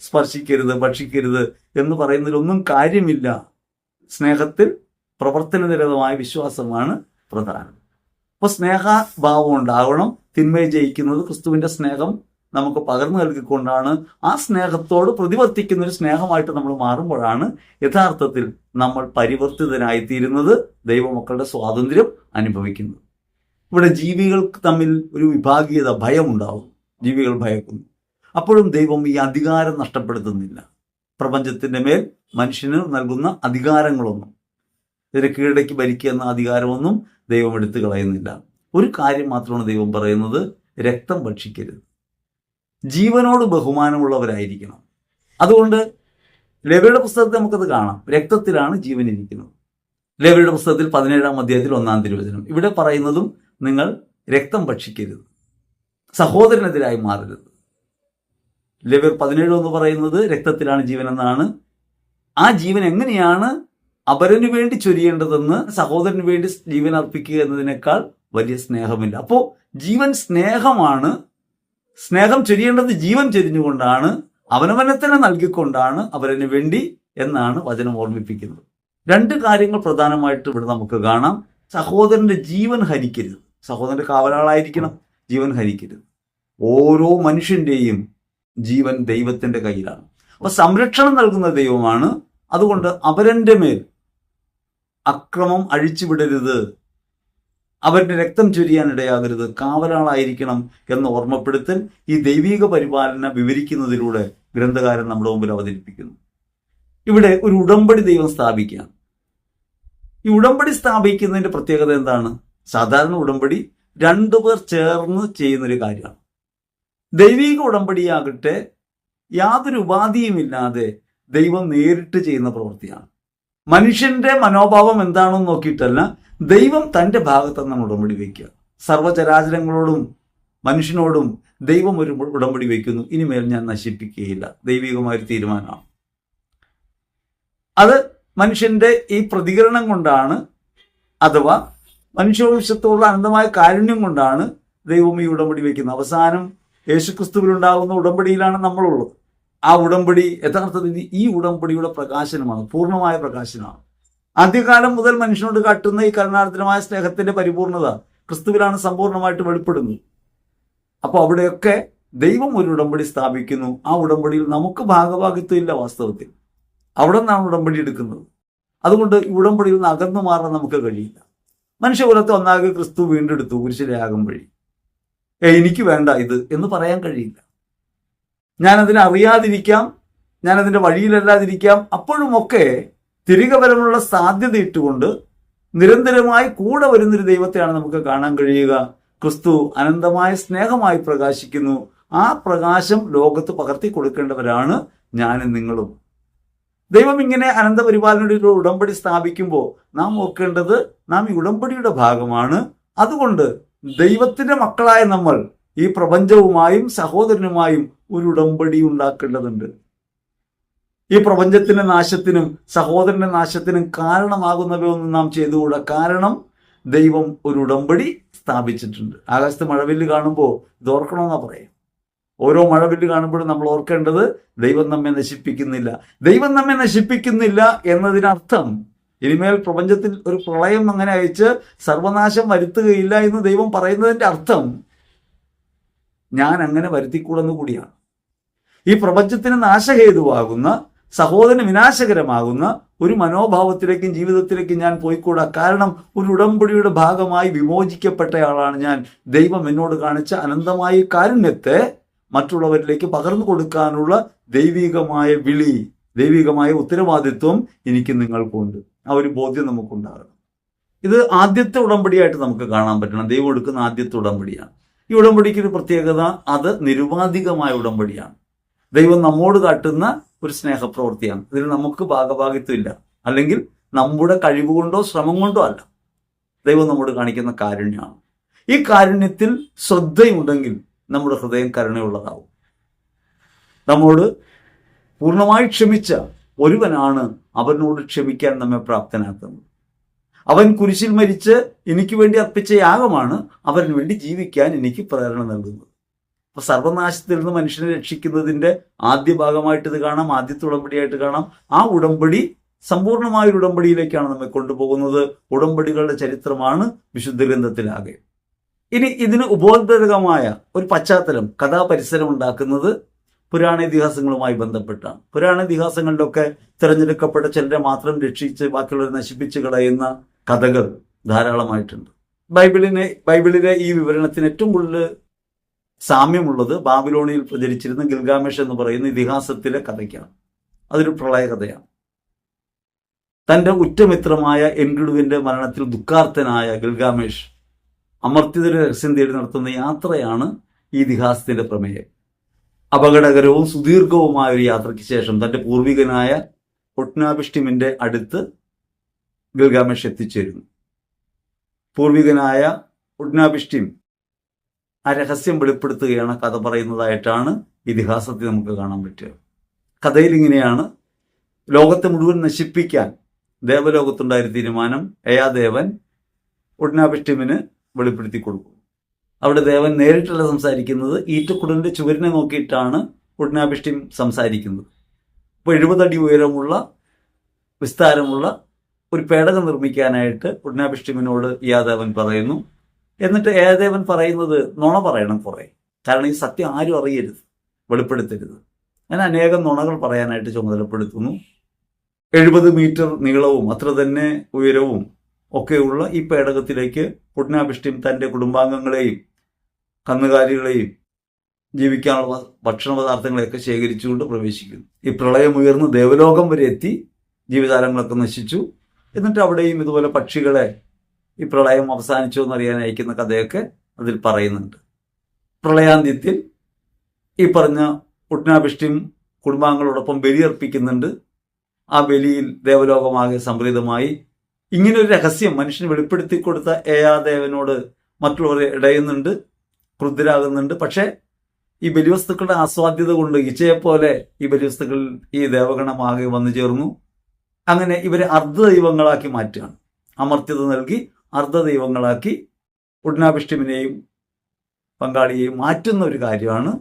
[SPEAKER 2] സ്പർശിക്കരുത് ഭക്ഷിക്കരുത് എന്ന് പറയുന്നതിലൊന്നും കാര്യമില്ല. സ്നേഹത്തിൽ പ്രവർത്തനനിരതമായ വിശ്വാസമാണ് പ്രധാനം. അപ്പോൾ സ്നേഹഭാവം ഉണ്ടാവണം തിന്മയെ ജയിക്കുന്നത് ക്രിസ്തുവിന്റെ സ്നേഹം നമുക്ക് പകർന്നു നൽകിക്കൊണ്ടാണ് ആ സ്നേഹത്തോട് പ്രതിവർത്തിക്കുന്ന ഒരു സ്നേഹമായിട്ട് നമ്മൾ മാറുമ്പോഴാണ് യഥാർത്ഥത്തിൽ നമ്മൾ പരിവർത്തിതനായിത്തീരുന്നത് ദൈവമക്കളുടെ സ്വാതന്ത്ര്യം അനുഭവിക്കുന്നത്. ഇവിടെ ജീവികൾക്ക് തമ്മിൽ ഒരു വിഭാഗീയത ഭയമുണ്ടാവും. ജീവികൾ ഭയക്കുന്നു. അപ്പോഴും ദൈവം ഈ അധികാരം നഷ്ടപ്പെടുത്തുന്നില്ല. പ്രപഞ്ചത്തിന്റെ മേൽ മനുഷ്യന് നൽകുന്ന അധികാരങ്ങളൊന്നും ഇതിനെ കീഴടക്കി ഭരിക്കുക എന്ന അധികാരമൊന്നും ദൈവം എടുത്തു കളയുന്നില്ല ഒരു കാര്യം മാത്രമാണ് ദൈവം പറയുന്നത് രക്തം ഭക്ഷിക്കരുത്. ജീവനോട് ബഹുമാനമുള്ളവരായിരിക്കണം. അതുകൊണ്ട് ലവയുടെ പുസ്തകത്തിൽ നമുക്കത് കാണാം. രക്തത്തിലാണ് ജീവൻ ഇരിക്കുന്നത് ലവയുടെ പുസ്തകത്തിൽ പതിനേഴാം അധ്യായത്തിൽ ഒന്നാം തിരുവചനം. ഇവിടെ പറയുന്നതും നിങ്ങൾ രക്തം ഭക്ഷിക്കരുത്. സഹോദരനെതിരായി മാറരുത്. ലെവർ പതിനേഴ് എന്ന് പറയുന്നത് രക്തത്തിലാണ് ജീവൻ എന്നാണ് ആ ജീവൻ എങ്ങനെയാണ് അപരന് വേണ്ടി ചൊരിയേണ്ടതെന്ന് സഹോദരന് വേണ്ടി ജീവൻ അർപ്പിക്കുക എന്നതിനേക്കാൾ വലിയ സ്നേഹമില്ല. അപ്പോൾ ജീവൻ സ്നേഹമാണ് സ്നേഹം ചൊരിയേണ്ടത് ജീവൻ ചൊരിഞ്ഞുകൊണ്ടാണ് അവനവനെ തന്നെ നൽകിക്കൊണ്ടാണ് അവരന് വേണ്ടി എന്നാണ് വചനം ഓർമ്മിപ്പിക്കുന്നത്. രണ്ട് കാര്യങ്ങൾ പ്രധാനമായിട്ട് ഇവിടെ നമുക്ക് കാണാം. സഹോദരന്റെ ജീവൻ ഹരിക്കരുത്. സഹോദരന്റെ കാവലാളായിരിക്കണം ജീവൻ ഹരിക്കരുത്. ഓരോ മനുഷ്യന്റെയും ജീവൻ ദൈവത്തിന്റെ കയ്യിലാണ്. അപ്പൊ സംരക്ഷണം നൽകുന്ന ദൈവമാണ്. അതുകൊണ്ട് അവരന്റെ മേൽ അക്രമം അഴിച്ചുവിടരുത്. അവരുടെ രക്തം ചൊരിയാൻ ഇടയാകരുത്. കാവലാളായിരിക്കണം എന്ന് ഓർമ്മപ്പെടുത്തൽ ഈ ദൈവീക പരിപാലന വിവരിക്കുന്നതിലൂടെ ഗ്രന്ഥകാരൻ നമ്മുടെ മുമ്പിൽ അവതരിപ്പിക്കുന്നു. ഇവിടെ ഒരു ഉടമ്പടി ദൈവം സ്ഥാപിക്കുകയാണ്. ഈ ഉടമ്പടി സ്ഥാപിക്കുന്നതിന്റെ പ്രത്യേകത എന്താണ്? സാധാരണ ഉടമ്പടി രണ്ടുപേർ ചേർന്ന് ചെയ്യുന്നൊരു കാര്യമാണ്. ദൈവിക ഉടമ്പടിയാകട്ടെ യാതൊരു ഉപാധിയുമില്ലാതെ ദൈവം നേരിട്ട് ചെയ്യുന്ന പ്രവൃത്തിയാണ്. മനുഷ്യന്റെ മനോഭാവം എന്താണെന്ന് നോക്കിയിട്ടല്ല ദൈവം തന്റെ ഭാഗത്ത് നമ്മൾ ഉടമ്പടി വയ്ക്കുക. സർവചരാചരങ്ങളോടും മനുഷ്യനോടും ദൈവം ഒരു ഉടമ്പടി വയ്ക്കുന്നു. ഇനിമേൽ ഞാൻ നശിപ്പിക്കുകയില്ല. ദൈവികമായ ഒരു തീരുമാനമാണ്. അത് മനുഷ്യന്റെ ഈ പ്രതികരണം കൊണ്ടാണ് അഥവാ മനുഷ്യവംശത്തോടുള്ള അനന്തമായ കാരുണ്യം കൊണ്ടാണ് ദൈവം ഈ ഉടമ്പടി വയ്ക്കുന്നത്. അവസാനം യേശുക്രിസ്തുവിൽ ഉണ്ടാകുന്ന ഉടമ്പടിയിലാണ് നമ്മളുള്ളത്. ആ ഉടമ്പടി യഥാർത്ഥത്തിൽ ഈ ഉടമ്പടിയുടെ പ്രകാശനമാണ് പൂർണമായ പ്രകാശനമാണ്. ആദ്യകാലം മുതൽ മനുഷ്യനോട് കാട്ടുന്ന ഈ കരുണാർദ്രമായ സ്നേഹത്തിന്റെ പരിപൂർണത ക്രിസ്തുവിലാണ് സമ്പൂർണമായിട്ട് വെളിപ്പെടുന്നത്. അപ്പോൾ അവിടെയൊക്കെ ദൈവം ഒരു ഉടമ്പടി സ്ഥാപിക്കുന്നു. ആ ഉടമ്പടിയിൽ നമുക്ക് ഭാഗഭാഗിത്വം ഇല്ല വാസ്തവത്തിൽ. അവിടെ നിന്നാണ് ഉടമ്പടി എടുക്കുന്നത്. അതുകൊണ്ട് ഈ ഉടമ്പടിയിൽ നിന്ന് അകന്നു മാറാൻ നമുക്ക് കഴിയില്ല. മനുഷ്യകുലത്തെ ഒന്നാകെ ക്രിസ്തു വീണ്ടെടുത്തു കുരിശിലയാകും വഴി. ഏ എനിക്ക് വേണ്ട ഇത് എന്ന് പറയാൻ കഴിയില്ല. ഞാനതിനെ അറിയാതിരിക്കാം ഞാനതിന്റെ വഴിയിലല്ലാതിരിക്കാം അപ്പോഴുമൊക്കെ തിരികെ വരാനുള്ള സാധ്യത ഇട്ടുകൊണ്ട് നിരന്തരമായി കൂടെ വരുന്നൊരു ദൈവത്തെയാണ് നമുക്ക് കാണാൻ കഴിയുക. ക്രിസ്തു അനന്തമായ സ്നേഹമായി പ്രകാശിക്കുന്നു. ആ പ്രകാശം ലോകത്ത് പകർത്തി കൊടുക്കേണ്ടവരാണ് ഞാനും നിങ്ങളും. ദൈവം ഇങ്ങനെ അനന്തപരിപാലനയുടെ ഒരു ഉടമ്പടി സ്ഥാപിക്കുമ്പോൾ നാം ഓർക്കേണ്ടത് നാം ഈ ഉടമ്പടിയുടെ ഭാഗമാണ്. അതുകൊണ്ട് ദൈവത്തിന്റെ മക്കളായ നമ്മൾ ഈ പ്രപഞ്ചവുമായും സഹോദരനുമായും ഒരു ഉടമ്പടി ഉണ്ടാക്കേണ്ടതുണ്ട്. ഈ പ്രപഞ്ചത്തിന്റെ നാശത്തിനും സഹോദരന്റെ നാശത്തിനും കാരണമാകുന്നവയൊന്നും നാം ചെയ്തുകൂടാ. കാരണം ദൈവം ഒരു ഉടമ്പടി സ്ഥാപിച്ചിട്ടുണ്ട്. ആകാശത്ത് മഴവില്ല് കാണുമ്പോൾ ഇത് ഓർക്കണമെന്നാ പറയാം. ഓരോ മഴവില്ല് കാണുമ്പോഴും നമ്മൾ ഓർക്കേണ്ടത് ദൈവം നമ്മെ നശിപ്പിക്കുന്നില്ല. ദൈവം നമ്മെ നശിപ്പിക്കുന്നില്ല എന്നതിനർത്ഥം ഇനിമേൽ പ്രപഞ്ചത്തിൽ ഒരു പ്രളയം അങ്ങനെ അയച്ച് സർവനാശം വരുത്തുകയില്ല എന്ന് ദൈവം പറയുന്നതിന്റെ അർത്ഥം ഞാൻ അങ്ങനെ വരുത്തിക്കൂടെന്ന് കൂടിയാണ്. ഈ പ്രപഞ്ചത്തിന് നാശഹേതുവാകുന്ന സഹോദരന് വിനാശകരമാകുന്ന ഒരു മനോഭാവത്തിലേക്കും ജീവിതത്തിലേക്കും ഞാൻ പോയിക്കൂടാ. കാരണം ഒരു ഉടമ്പടിയുടെ ഭാഗമായി വിമോചിക്കപ്പെട്ടയാളാണ് ഞാൻ. ദൈവം എന്നോട് കാണിച്ച അനന്തമായ കാരുണ്യത്തെ മറ്റുള്ളവരിലേക്ക് പകർന്നു കൊടുക്കാനുള്ള ദൈവികമായ വിളി ദൈവികമായ ഉത്തരവാദിത്വം എനിക്ക് നിങ്ങൾക്കുണ്ട്. ആ ഒരു ബോധ്യം നമുക്കുണ്ടാകണം. ഇത് ആദ്യത്തെ ഉടമ്പടിയായിട്ട് നമുക്ക് കാണാൻ പറ്റണം. ദൈവം എടുക്കുന്ന ആദ്യത്തെ ഉടമ്പടിയാണ്. ഈ ഉടമ്പടിക്ക് ഒരു പ്രത്യേകത അത് നിരുപാധികമായ ഉടമ്പടിയാണ്. ദൈവം നമ്മോട് കാട്ടുന്ന ഒരു സ്നേഹപ്രവൃത്തിയാണ്. ഇതിൽ നമുക്ക് ഭാഗഭാഗിത്വം ഇല്ല അല്ലെങ്കിൽ നമ്മുടെ കഴിവ് കൊണ്ടോ ശ്രമം കൊണ്ടോ അല്ല. ദൈവം നമ്മോട് കാണിക്കുന്ന കാരുണ്യമാണ്. ഈ കാരുണ്യത്തിൽ ശ്രദ്ധയുണ്ടെങ്കിൽ നമ്മുടെ ഹൃദയം കരുണയുള്ളതാവും. നമ്മോട് പൂർണമായി ക്ഷമിച്ച ഒരുവനാണ് അവനോട് ക്ഷമിക്കാൻ നമ്മെ പ്രാപ്തനാക്കുന്നത്. അവൻ കുരിശിൽ മരിച്ച് എനിക്ക് വേണ്ടി അർപ്പിച്ച യാഗമാണ് അവന് വേണ്ടി ജീവിക്കാൻ എനിക്ക് പ്രേരണ നൽകുന്നത്. അപ്പൊ സർവനാശത്തിൽ നിന്ന് മനുഷ്യനെ രക്ഷിക്കുന്നതിന്റെ ആദ്യ ഭാഗമായിട്ട് ഇത് കാണാം ആദ്യത്തെ ഉടമ്പടിയായിട്ട് കാണാം. ആ ഉടമ്പടി സമ്പൂർണമായ ഒരു ഉടമ്പടിയിലേക്കാണ് നമ്മെ കൊണ്ടുപോകുന്നത്. ഉടമ്പടികളുടെ ചരിത്രമാണ് വിശുദ്ധ ഗ്രന്ഥത്തിലാകെ ഇനി ഇതിന് ഉപോത്ബലകമായ ഒരു പശ്ചാത്തലം കഥാപരിസരം ഉണ്ടാക്കുന്നത് പുരാണ ഇതിഹാസങ്ങളുമായി ബന്ധപ്പെട്ടാണ്. പുരാണ ഇതിഹാസങ്ങളിലൊക്കെ തിരഞ്ഞെടുക്കപ്പെട്ട ചിലരെ മാത്രം രക്ഷിച്ച് ബാക്കിയുള്ളവരെ നശിപ്പിച്ച് കളയുന്ന കഥകൾ ധാരാളമായിട്ടുണ്ട്. ബൈബിളിനെ ബൈബിളിലെ ഈ വിവരണത്തിന് ഏറ്റവും കൂടുതൽ സാമ്യമുള്ളത് ബാബിലോണിയിൽ പ്രചരിച്ചിരുന്ന ഗിൽഗാമേഷ് എന്ന് പറയുന്ന ഇതിഹാസത്തിലെ കഥയ്ക്കാണ്. അതൊരു പ്രളയ കഥയാണ്. തന്റെ ഉറ്റമിത്രമായ എൻഗിഡുവിന്റെ മരണത്തിൽ ദുഃഖാർത്ഥനായ ഗിൽഗാമേഷ് അമർത്യതയുടെ രഹസ്യം തേടി നടത്തുന്ന യാത്രയാണ് ഈ ഇതിഹാസത്തിന്റെ പ്രമേയം. അപകടകരവും സുദീർഘവുമായ ഒരു യാത്രയ്ക്ക് ശേഷം തന്റെ പൂർവികനായ ഒട്നാഭിഷ്ടിമിന്റെ അടുത്ത് ഗിൽഗാമേഷ് എത്തിച്ചേരുന്നു. പൂർവികനായ ഉഡ്നാബിഷ്ടിം ആ രഹസ്യം വെളിപ്പെടുത്തുകയാണ് കഥ പറയുന്നതായിട്ടാണ് ഇതിഹാസത്തിൽ നമുക്ക് കാണാൻ പറ്റുക. കഥയിൽ ഇങ്ങനെയാണ് ലോകത്തെ മുഴുവൻ നശിപ്പിക്കാൻ ദേവലോകത്തുണ്ടായ തീരുമാനം എയാദേവൻ ഉഡ്നാബിഷ്ടിമിന് വെളിപ്പെടുത്തി കൊടുക്കും. അവിടെ ദേവൻ നേരിട്ടല്ല സംസാരിക്കുന്നത് ഈറ്റക്കുടലിന്റെ ചുവരിനെ നോക്കിയിട്ടാണ് ഉഡ്നാബിഷ്ടിം സംസാരിക്കുന്നത്. അപ്പോൾ എഴുപതടി ഉയരമുള്ള വിസ്താരമുള്ള ഒരു പേടകം നിർമ്മിക്കാനായിട്ട് ഉഡ്നാബിഷ്ടിമിനോട് യാദേവൻ പറയുന്നു എന്നിട്ട് ഏദേവൻ പറയുന്നത് നുണ പറയണം കുറെ. കാരണം ഈ സത്യം ആരും അറിയരുത്. വെളിപ്പെടുത്തരുത്. അങ്ങനെ അനേകം നുണകൾ പറയാനായിട്ട് ചുമതലപ്പെടുത്തുന്നു. എഴുപത് മീറ്റർ നീളവും അത്ര തന്നെ ഉയരവും ഒക്കെയുള്ള ഈ പേടകത്തിലേക്ക് പുട്നാഭിഷ്ടിയും തന്റെ കുടുംബാംഗങ്ങളെയും കന്നുകാലികളെയും ജീവിക്കാനുള്ള ഭക്ഷണ പദാർത്ഥങ്ങളെയൊക്കെ ശേഖരിച്ചുകൊണ്ട് പ്രവേശിക്കുന്നു. ഈ പ്രളയം ഉയർന്ന് ദേവലോകം വരെ എത്തി. ജീവജാലങ്ങളൊക്കെ നശിച്ചു. എന്നിട്ട് അവിടെയും ഇതുപോലെ പക്ഷികളെ ഈ പ്രളയം അവസാനിച്ചു എന്നറിയാൻ അയക്കുന്ന കഥയൊക്കെ അതിൽ പറയുന്നുണ്ട്. പ്രളയാന്ത്യത്തിൽ ഈ പറഞ്ഞ ഉട്നാഭിഷ്ടിയും കുടുംബാംഗങ്ങളോടൊപ്പം ബലിയർപ്പിക്കുന്നുണ്ട്. ആ ബലിയിൽ ദേവലോകമാകെ സംപ്രീതമായി ഇങ്ങനൊരു രഹസ്യം മനുഷ്യന് വെളിപ്പെടുത്തി കൊടുത്ത ഏയാദേവനോട് മറ്റുള്ളവരെ ഇടയുന്നുണ്ട് ക്രുദ്ധരാകുന്നുണ്ട്. പക്ഷേ ഈ ബലിവസ്തുക്കളുടെ ആസ്വാദ്യത കൊണ്ട് ഇച്ചയെപ്പോലെ ഈ ബലിവസ്തുക്കൾ ഈ ദേവഗണമാകെ വന്നു ചേർന്നു. അങ്ങനെ ഇവരെ അർദ്ധദൈവങ്ങളാക്കി മാറ്റുകയാണ്. അമർത്യത നൽകി അർദ്ധദൈവങ്ങളാക്കി ഉടനാഭിഷ്ടമിനെയും പങ്കാളിയെയും മാറ്റുന്ന ഒരു കാര്യമാണ്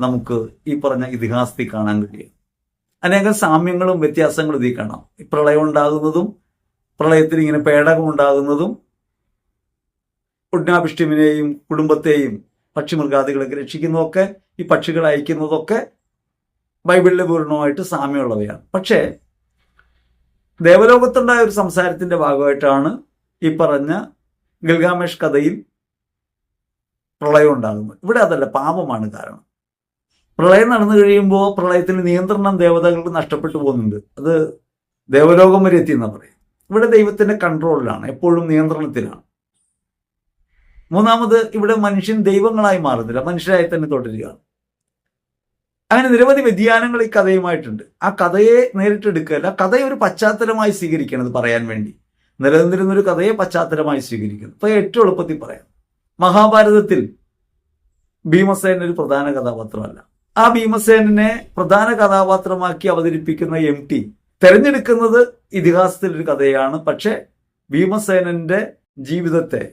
[SPEAKER 2] നമുക്ക് ഈ പറഞ്ഞ ഇതിഹാസത്തിൽ കാണാൻ കഴിയുക. അനേകം സാമ്യങ്ങളും വ്യത്യാസങ്ങളും ഇതിൽ കാണാം. പ്രളയം ഉണ്ടാകുന്നതും പ്രളയത്തിൽ ഇങ്ങനെ പേടകം ഉണ്ടാകുന്നതും ഉടനാഭിഷ്ടമിനെയും കുടുംബത്തെയും പക്ഷിമൃഗാദികളൊക്കെ രക്ഷിക്കുന്നതൊക്കെ ഈ പക്ഷികൾ അയക്കുന്നതൊക്കെ ബൈബിളിലെ പൂർണമായിട്ട് സാമ്യമുള്ളവയാണ്. പക്ഷേ ദേവലോകത്തുണ്ടായ ഒരു സംസാരത്തിന്റെ ഭാഗമായിട്ടാണ് ഈ പറഞ്ഞ ഗിൽഗാമേഷ് കഥയിൽ പ്രളയം ഉണ്ടാകുന്നു. ഇവിടെ അതല്ല പാപമാണ് കാരണം. പ്രളയം നടന്നു കഴിയുമ്പോൾ പ്രളയത്തിന് നിയന്ത്രണം ദേവതകൾക്ക് നഷ്ടപ്പെട്ടു പോകുന്നുണ്ട്. അത് ദേവലോകം വരെ എത്തി എന്നാ പറയും ഇവിടെ ദൈവത്തിന്റെ കൺട്രോളിലാണ് എപ്പോഴും നിയന്ത്രണത്തിലാണ്. മൂന്നാമത് ഇവിടെ മനുഷ്യൻ ദൈവങ്ങളായി മാറുന്നില്ല മനുഷ്യരായി തന്നെ തുടരുകയാണ്. അങ്ങനെ നിരവധി വ്യതിയാനങ്ങൾ ഈ കഥയുമായിട്ടുണ്ട്. ആ കഥയെ നേരിട്ടെടുക്കുകയല്ല കഥയെ ഒരു പശ്ചാത്തലമായി സ്വീകരിക്കണം പറയാൻ വേണ്ടി. നിലനിന്നിരുന്ന ഒരു കഥയെ പശ്ചാത്തലമായി സ്വീകരിക്കുന്നു. ഇപ്പൊ ഏറ്റവും എളുപ്പത്തിൽ പറയാം. മഹാഭാരതത്തിൽ ഭീമസേന ഒരു പ്രധാന കഥാപാത്രമല്ല. ആ ഭീമസേനെ പ്രധാന കഥാപാത്രമാക്കി അവതരിപ്പിക്കുന്ന എം ടി തെരഞ്ഞെടുക്കുന്നത് ഇതിഹാസത്തിൽ ഒരു കഥയാണ്. പക്ഷെ ഭീമസേനന്റെ ജീവിതത്തെ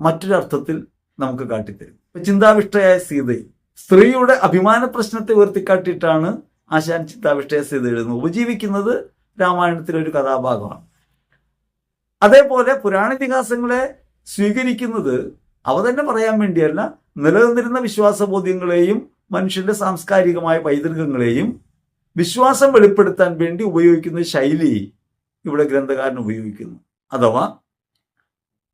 [SPEAKER 2] മറ്റൊരർത്ഥത്തിൽ നമുക്ക് കാട്ടിത്തരും. ചിന്താവിഷ്ടയായ സീതയും സ്ത്രീയുടെ അഭിമാന പ്രശ്നത്തെ ഉയർത്തിക്കാട്ടിയിട്ടാണ് ആശാൻ ചിന്താവിഷ്ടയ സീത എഴുതുന്നത്. ഉപജീവിക്കുന്നത് രാമായണത്തിലെ ഒരു കഥാഭാഗമാണ്. അതേപോലെ പുരാണേതിഹാസങ്ങളെ സ്വീകരിക്കുന്നത് അവ തന്നെ പറയാൻ വേണ്ടിയല്ല നിലനിന്നിരുന്ന വിശ്വാസബോധ്യങ്ങളെയും മനുഷ്യന്റെ സാംസ്കാരികമായ പൈതൃകങ്ങളെയും വിശ്വാസം വെളിപ്പെടുത്താൻ വേണ്ടി ഉപയോഗിക്കുന്ന ശൈലി ഇവിടെ ഗ്രന്ഥകാരൻ ഉപയോഗിക്കുന്നു. അഥവാ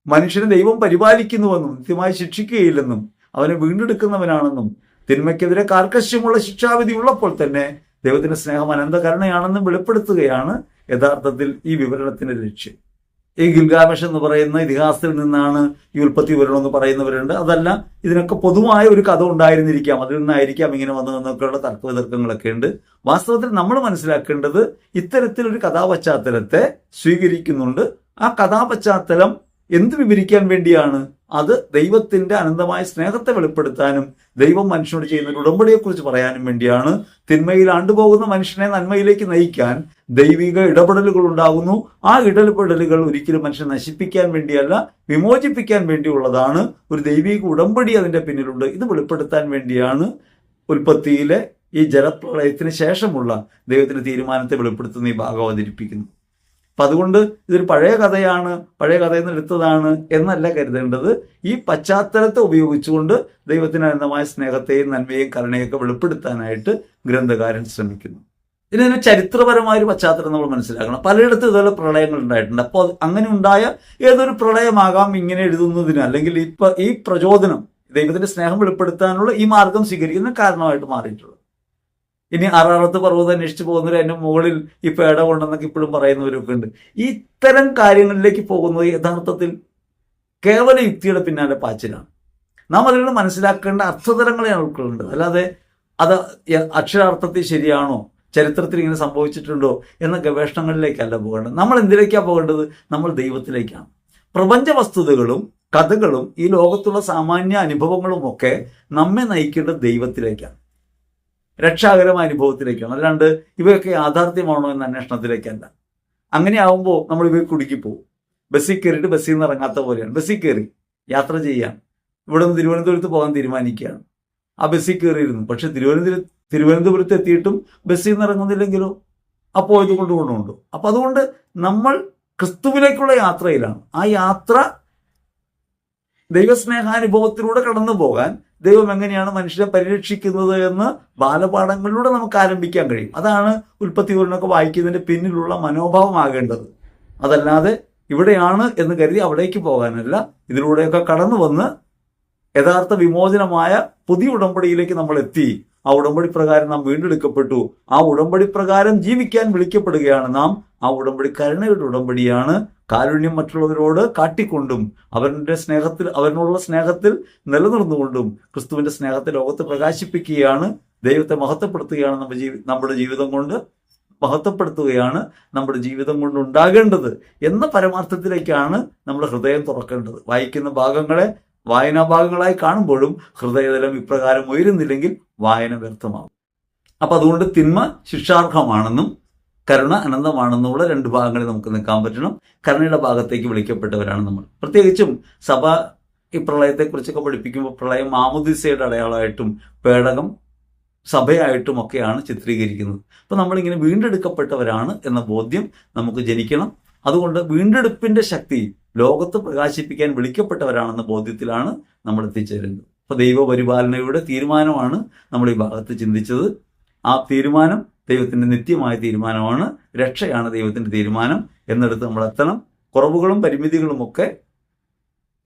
[SPEAKER 2] മനുഷ്യനെ ദൈവം പരിപാലിക്കുന്നുവെന്നും നിത്യമായി ശിക്ഷിക്കുകയില്ലെന്നും അവനെ വീണ്ടെടുക്കുന്നവനാണെന്നും തിന്മയ്ക്കെതിരെ കാർക്കശ്യമുള്ള ശിക്ഷാവിധി ഉള്ളപ്പോൾ തന്നെ ദൈവത്തിന്റെ സ്നേഹം അനന്തകരുണയാണെന്നും വെളിപ്പെടുത്തുകയാണ് യഥാർത്ഥത്തിൽ ഈ വിവരണത്തിന്റെ ലക്ഷ്യം. ഈ ഗിൽഗാമേഷ് എന്ന് പറയുന്ന ഇതിഹാസത്തിൽ നിന്നാണ് ഈ ഉൽപ്പത്തി വിവരണം എന്ന് പറയുന്നവരുണ്ട്. അതല്ല ഇതിനൊക്കെ പൊതുവായ ഒരു കഥ ഉണ്ടായിരുന്നിരിക്കാം. അതിൽ നിന്നായിരിക്കാം ഇങ്ങനെ വന്നതെന്നൊക്കെയുള്ള തർക്കവിതർക്കങ്ങളൊക്കെ ഉണ്ട്. വാസ്തവത്തിൽ നമ്മൾ മനസ്സിലാക്കേണ്ടത് ഇത്തരത്തിലൊരു കഥാപശ്ചാത്തലത്തെ സ്വീകരിക്കുന്നുണ്ട്. ആ കഥാപശ്ചാത്തലം എന്ത് വിവരിക്കാൻ വേണ്ടിയാണ്? അത് ദൈവത്തിന്റെ അനന്തമായ സ്നേഹത്തെ വെളിപ്പെടുത്താനും ദൈവം മനുഷ്യനോട് ചെയ്യുന്ന ഒരു ഉടമ്പടിയെക്കുറിച്ച് പറയാനും വേണ്ടിയാണ്. തിന്മയിൽ ആണ്ടുപോകുന്ന മനുഷ്യനെ നന്മയിലേക്ക് നയിക്കാൻ ദൈവിക ഇടപെടലുകൾ ഉണ്ടാകുന്നു ആ ഇടപെടലുകൾ ഒരിക്കലും മനുഷ്യൻ നശിപ്പിക്കാൻ വേണ്ടിയല്ല വിമോചിപ്പിക്കാൻ വേണ്ടിയുള്ളതാണ്. ഒരു ദൈവിക ഉടമ്പടി അതിന്റെ പിന്നിലുണ്ട്. ഇത് വെളിപ്പെടുത്താൻ വേണ്ടിയാണ് ഉൽപ്പത്തിയിലെ ഈ ജലപ്രളയത്തിന് ശേഷമുള്ള ദൈവത്തിന്റെ തീരുമാനത്തെ വെളിപ്പെടുത്തുന്ന ഈ ഭാഗം അവതരിപ്പിക്കുന്നു അപ്പം അതുകൊണ്ട് ഇതൊരു പഴയ കഥയാണ് പഴയ കഥയിൽ നിന്ന് എടുത്തതാണ് എന്നല്ല കരുതേണ്ടത്. ഈ പശ്ചാത്തലത്തെ ഉപയോഗിച്ചുകൊണ്ട് ദൈവത്തിന് അനന്തമായ സ്നേഹത്തെയും നന്മയെയും കരുണയൊക്കെ വെളിപ്പെടുത്താനായിട്ട് ഗ്രന്ഥകാരൻ ശ്രമിക്കുന്നു. ഇതിന് ചരിത്രപരമായ ഒരു പശ്ചാത്തലം നമ്മൾ മനസ്സിലാക്കണം. പലയിടത്തും ഇതുപോലെ പ്രളയങ്ങൾ ഉണ്ടായിട്ടുണ്ട്. അപ്പോൾ അങ്ങനെ ഉണ്ടായ ഏതൊരു പ്രളയമാകാം ഇങ്ങനെ എഴുതുന്നതിന് അല്ലെങ്കിൽ ഇപ്പൊ ഈ പ്രചോദനം ദൈവത്തിന്റെ സ്നേഹം വെളിപ്പെടുത്താനുള്ള ഈ മാർഗം സ്വീകരിക്കുന്ന കാരണമായിട്ട് മാറിയിട്ടുള്ളത്. ഇനി അറാറത്ത് പർവതം അന്വേഷിച്ച് പോകുന്നവർ അതിന്റെ മുകളിൽ ഈ പേട കൊണ്ടെന്നൊക്കെ ഇപ്പോഴും പറയുന്നവരൊക്കെ ഉണ്ട്. ഇത്തരം കാര്യങ്ങളിലേക്ക് പോകുന്നത് യഥാർത്ഥത്തിൽ കേവല യുക്തിയുടെ പിന്നാലെ പാച്ചിലാണ്. നാം നിന്ന് മനസ്സിലാക്കേണ്ട അർത്ഥതലങ്ങളെയാണ് ഉൾക്കൊള്ളേണ്ടത് അല്ലാതെ അത് അക്ഷരാർത്ഥത്തിൽ ശരിയാണോ? ചരിത്രത്തിൽ ഇങ്ങനെ സംഭവിച്ചിട്ടുണ്ടോ എന്ന ഗവേഷണങ്ങളിലേക്കല്ല പോകേണ്ടത്. നമ്മൾ എന്തിലേക്കാണ് പോകേണ്ടത്? നമ്മൾ ദൈവത്തിലേക്കാണ്. പ്രപഞ്ച വസ്തുതകളും കഥകളും ഈ ലോകത്തുള്ള സാമാന്യ അനുഭവങ്ങളും ഒക്കെ നമ്മെ നയിക്കേണ്ട ദൈവത്തിലേക്കാണ്. രക്ഷാകരമായ അനുഭവത്തിലേക്കാണ്. അല്ലാണ്ട് ഇവയൊക്കെ യാഥാർത്ഥ്യമാണോ എന്ന അന്വേഷണത്തിലേക്കല്ല. അങ്ങനെ ആവുമ്പോൾ നമ്മൾ ഇവയെ കുടുക്കിപ്പോവും ബസ്സിൽ കയറിയിട്ട് ബസ്സിൽ നിന്ന് ഇറങ്ങാത്ത പോലെയാണ്. ബസ്സിൽ കയറി യാത്ര ചെയ്യാൻ. ഇവിടെ നിന്ന് തിരുവനന്തപുരത്ത് പോകാൻ തീരുമാനിക്കുകയാണ്. ആ ബസ്സിൽ കയറിയിരുന്നു. പക്ഷെ തിരുവനന്തപുരം തിരുവനന്തപുരത്ത് എത്തിയിട്ടും ബസ്സിൽ നിന്ന് ഇറങ്ങുന്നില്ലെങ്കിലോ അപ്പോൾ ഇത് കൊണ്ട് കൊണ്ടുണ്ട് അപ്പം അതുകൊണ്ട് നമ്മൾ ക്രിസ്തുവിലേക്കുള്ള യാത്രയിലാണ്. ആ യാത്ര ദൈവസ്നേഹാനുഭവത്തിലൂടെ കടന്നു പോകാൻ ദൈവം എങ്ങനെയാണ് മനുഷ്യരെ പരിരക്ഷിക്കുന്നത് എന്ന് ബാലപാഠങ്ങളിലൂടെ നമുക്ക് ആരംഭിക്കാൻ കഴിയും. അതാണ് ഉൽപ്പത്തി വിവരണമൊക്കെ വായിക്കുന്നതിന്റെ പിന്നിലുള്ള മനോഭാവമാകേണ്ടത്. അതല്ലാതെ ഇവിടെയാണ് എന്ന് കരുതി അവിടേക്ക് പോകാനല്ല ഇതിലൂടെയൊക്കെ കടന്നു വന്ന് യഥാർത്ഥ വിമോചനമായ പുതിയ ഉടമ്പടിയിലേക്ക് നമ്മൾ എത്തി ആ ഉടമ്പടി പ്രകാരം നാം വീണ്ടെടുക്കപ്പെട്ടു. ആ ഉടമ്പടി പ്രകാരം ജീവിക്കാൻ വിളിക്കപ്പെടുകയാണ് നാം. ആ ഉടമ്പടി കരുണയുടെ ഉടമ്പടിയാണ്. കാരുണ്യം മറ്റുള്ളവരോട് കാട്ടിക്കൊണ്ടും അവരുടെ സ്നേഹത്തിൽ അവരോടുള്ള സ്നേഹത്തിൽ നിലനിർന്നുകൊണ്ടും ക്രിസ്തുവിന്റെ സ്നേഹത്തെ ലോകത്ത് പ്രകാശിപ്പിക്കുകയാണ്. ദൈവത്തെ മഹത്വപ്പെടുത്തുകയാണ് നമ്മുടെ ജീവി നമ്മുടെ ജീവിതം കൊണ്ട് മഹത്വപ്പെടുത്തുകയാണ് നമ്മുടെ ജീവിതം കൊണ്ട് ഉണ്ടാകേണ്ടത് എന്ന പരമാർത്ഥത്തിലേക്കാണ് നമ്മുടെ ഹൃദയം തുറക്കേണ്ടത്. വായിക്കുന്ന ഭാഗങ്ങളെ വായനാ ഭാഗങ്ങളായി കാണുമ്പോഴും ഹൃദയതലം ഇപ്രകാരം ഉയരുന്നില്ലെങ്കിൽ വായന വ്യർത്ഥമാകും. അപ്പൊ അതുകൊണ്ട് തിന്മ ശിക്ഷാർഹമാണെന്നും കരുണ അനന്തമാണെന്നുള്ള രണ്ട് ഭാഗങ്ങളിൽ നമുക്ക് നിൽക്കാൻ പറ്റണം. കരുണയുടെ ഭാഗത്തേക്ക് വിളിക്കപ്പെട്ടവരാണ് നമ്മൾ. പ്രത്യേകിച്ചും സഭ ഈ പ്രളയത്തെക്കുറിച്ചൊക്കെ പഠിപ്പിക്കുമ്പോൾ പ്രളയം മാമുദിസയുടെ അടയാളമായിട്ടും പേടകം സഭയായിട്ടും ഒക്കെയാണ് ചിത്രീകരിക്കുന്നത്. അപ്പൊ നമ്മളിങ്ങനെ വീണ്ടെടുക്കപ്പെട്ടവരാണ് എന്ന ബോധ്യം നമുക്ക് ജനിക്കണം. അതുകൊണ്ട് വീണ്ടെടുപ്പിന്റെ ശക്തി ലോകത്ത് പ്രകാശിപ്പിക്കാൻ വിളിക്കപ്പെട്ടവരാണെന്ന ബോധ്യത്തിലാണ് നമ്മൾ എത്തിച്ചേരുന്നത്. അപ്പൊ ദൈവപരിപാലനയുടെ തീരുമാനമാണ് നമ്മൾ ഈ ഭാഗത്ത് ചിന്തിച്ചത്. ആ തീരുമാനം ദൈവത്തിന്റെ നിത്യമായ തീരുമാനമാണ്. രക്ഷയാണ് ദൈവത്തിന്റെ തീരുമാനം എന്നെടുത്ത് നമ്മൾ എത്തണം. കുറവുകളും പരിമിതികളും ഒക്കെ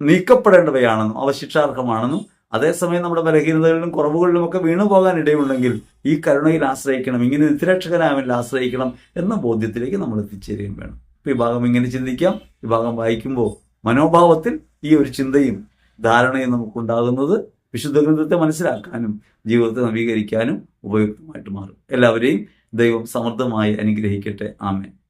[SPEAKER 2] നീക്കപ്പെടേണ്ടവയാണെന്നും അവ ശിക്ഷാർഹമാണെന്നും അതേസമയം നമ്മുടെ ബലഹീനതകളിലും കുറവുകളിലും ഒക്കെ വീണു പോകാൻ ഇടയുണ്ടെങ്കിൽ ഈ കരുണയിൽ ആശ്രയിക്കണം ഇങ്ങനെ നിത്യരക്ഷകനായവനിൽ ആശ്രയിക്കണം എന്ന ബോധ്യത്തിലേക്ക് നമ്മൾ എത്തിച്ചേരുകയും വേണം. ഇപ്പൊ ഈ ഭാഗം ഇങ്ങനെ ചിന്തിക്കാം. വിഭാഗം ഭാഗം വായിക്കുമ്പോൾ മനോഭാവത്തിൽ ഈ ഒരു ചിന്തയും ധാരണയും നമുക്കുണ്ടാകുന്നത് വിശുദ്ധ ഗ്രന്ഥത്തെ മനസ്സിലാക്കാനും ജീവിതത്തെ നവീകരിക്കാനും ഉപയുക്തമായിട്ട് മാറും. എല്ലാവരെയും ദൈവം സമൃദ്ധമായി അനുഗ്രഹിക്കട്ടെ. ആമേൻ.